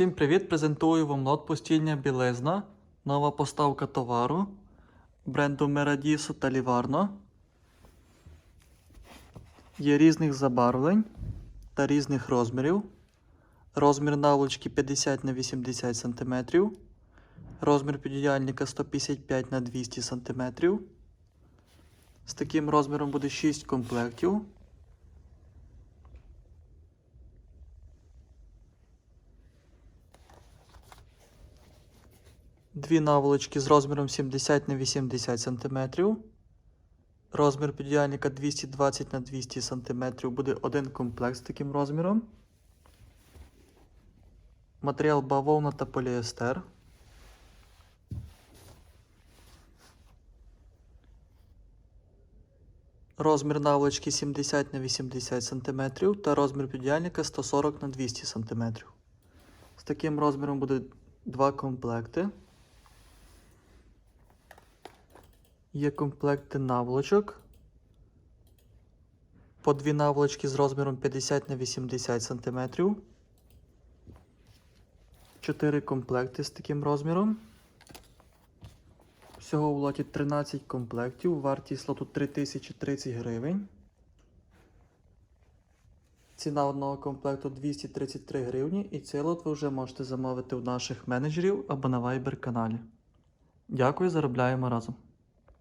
Всім привіт! Презентую вам лот постільня білизна. Нова поставка товару бренду Meradiso та Livarno. Є різних забарвлень та різних розмірів. Розмір наволочки 50 на 80 см. Розмір підіяльника 155 на 200 см. З таким розміром буде 6 комплектів. Дві наволочки з розміром 70 на 80 см. Розмір підіяльника 220 на 200 см буде один комплект з таким розміром. Матеріал бавовна та поліестер. Розмір наволочки 70 на 80 см та розмір підіяльника 140 на 200 см. З таким розміром буде два комплекти. Є комплекти наволочок. По дві наволочки з розміром 50 на 80 см. Чотири комплекти з таким розміром. Всього у лоті 13 комплектів. Вартість лоту 3030 гривень. Ціна одного комплекту 233 гривні. І цей лот ви вже можете замовити у наших менеджерів або на Viber каналі. Дякую, заробляємо разом.